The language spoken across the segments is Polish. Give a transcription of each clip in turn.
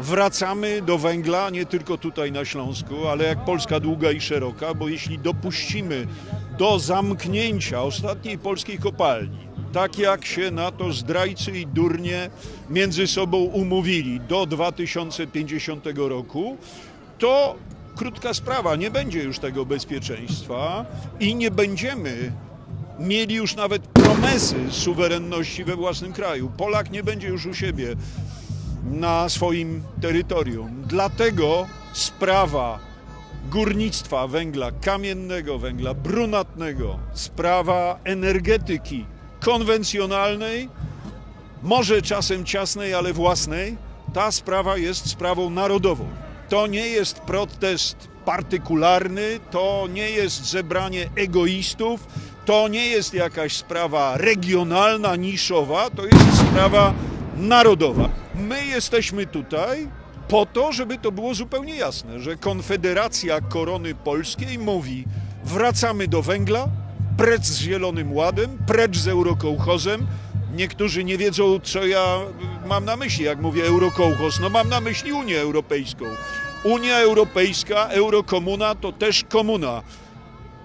wracamy do węgla, nie tylko tutaj na Śląsku, ale jak Polska długa i szeroka, bo jeśli dopuścimy do zamknięcia ostatniej polskiej kopalni, tak jak się na to zdrajcy i durnie między sobą umówili do 2050 roku, to krótka sprawa, nie będzie już tego bezpieczeństwa i nie będziemy mieli już nawet promesy suwerenności we własnym kraju. Polak nie będzie już u siebie na swoim terytorium. Dlatego sprawa górnictwa węgla kamiennego, węgla brunatnego, sprawa energetyki konwencjonalnej, może czasem ciasnej, ale własnej, ta sprawa jest sprawą narodową. To nie jest protest partykularny, to nie jest zebranie egoistów, to nie jest jakaś sprawa regionalna, niszowa, to jest sprawa narodowa. My jesteśmy tutaj po to, żeby to było zupełnie jasne, że Konfederacja Korony Polskiej mówi: wracamy do węgla, precz z Zielonym Ładem, precz z eurokołchozem. Niektórzy nie wiedzą, co ja mam na myśli, jak mówię eurokołchoz. No mam na myśli Unię Europejską. Unia Europejska, Eurokomuna to też komuna.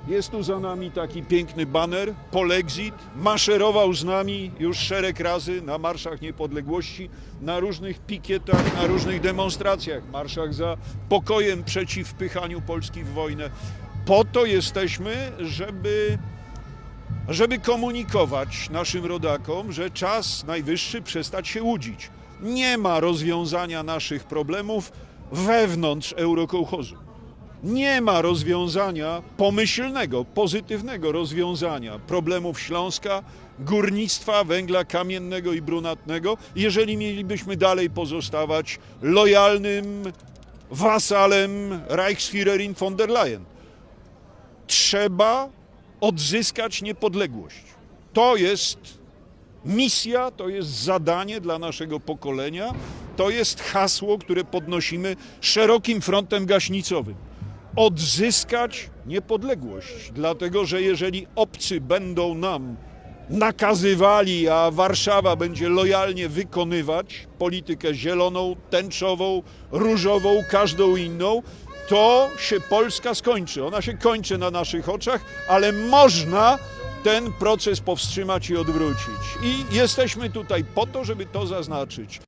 Jest tu za nami taki piękny baner, Polexit, maszerował z nami już szereg razy na marszach niepodległości, na różnych pikietach, na różnych demonstracjach, marszach za pokojem przeciw wpychaniu Polski w wojnę. Po to jesteśmy, żeby, żeby komunikować naszym rodakom, że czas najwyższy przestać się łudzić. Nie ma rozwiązania naszych problemów wewnątrz eurokołchozu. Nie ma rozwiązania pomyślnego, pozytywnego rozwiązania problemów Śląska, górnictwa, węgla kamiennego i brunatnego, jeżeli mielibyśmy dalej pozostawać lojalnym wasalem Reichsführerin von der Leyen. Trzeba odzyskać niepodległość. To jest misja, to jest zadanie dla naszego pokolenia, to jest hasło, które podnosimy szerokim frontem gaśnicowym. Odzyskać niepodległość, dlatego że jeżeli obcy będą nam nakazywali, a Warszawa będzie lojalnie wykonywać politykę zieloną, tęczową, różową, każdą inną, to się Polska skończy. Ona się kończy na naszych oczach, ale można ten proces powstrzymać i odwrócić. I jesteśmy tutaj po to, żeby to zaznaczyć.